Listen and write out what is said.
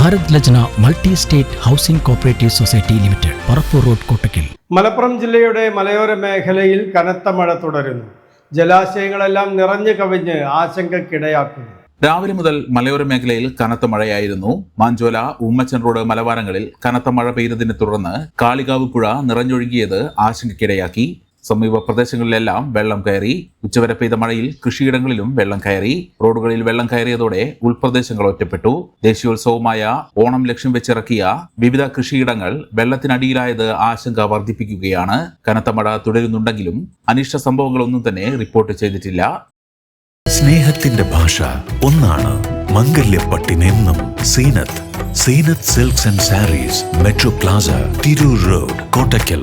Bharat Lajna multi state housing cooperative society limited Parappur road Kottakkal. Malappuram ജില്ലയുടെ മലയോര മേഖലയിൽ കനത്ത മഴ തുടരുന്നു. ജലാശയങ്ങളെല്ലാം നിറഞ്ഞു കവിഞ്ഞ് ആശങ്കക്കിടയാക്കുന്നു. രാവിലെ മുതൽ മലയോര മേഖലയിൽ കനത്ത മഴയായിരുന്നു. മാഞ്ചോല ഉമ്മച്ചൻ റോഡ് മലവാരങ്ങളിൽ കനത്ത മഴ പെയ്തതിനെ തുടർന്ന് കാളികാവ് പുഴ നിറഞ്ഞൊഴുകിയത് ആശങ്കയ്ക്കിടയാക്കി സമീപ പ്രദേശങ്ങളിലെല്ലാം വെള്ളം കയറി ഉച്ചവരെ പെയ്ത മഴയിൽ കൃഷിയിടങ്ങളിലും വെള്ളം കയറി റോഡുകളിൽ വെള്ളം കയറിയതോടെ ഉൾപ്രദേശങ്ങൾ ഒറ്റപ്പെട്ടു. ദേശീയോത്സവമായ ഓണം ലക്ഷ്യം വെച്ചിറക്കിയ വിവിധ കൃഷിയിടങ്ങൾ വെള്ളത്തിനടിയിലായത് ആശങ്ക വർദ്ധിപ്പിക്കുകയാണ്. കനത്ത മഴ തുടരുന്നുണ്ടെങ്കിലും അനിഷ്ട സംഭവങ്ങളൊന്നും തന്നെ റിപ്പോർട്ട് ചെയ്തിട്ടില്ല. സ്നേഹത്തിന്റെ ഭാഷ ഒന്നാണ് മംഗല്യപ്പട്ടിനെന്നും Zeenath. Zeenath silks and sarees metro plaza Tirur road Kottakkal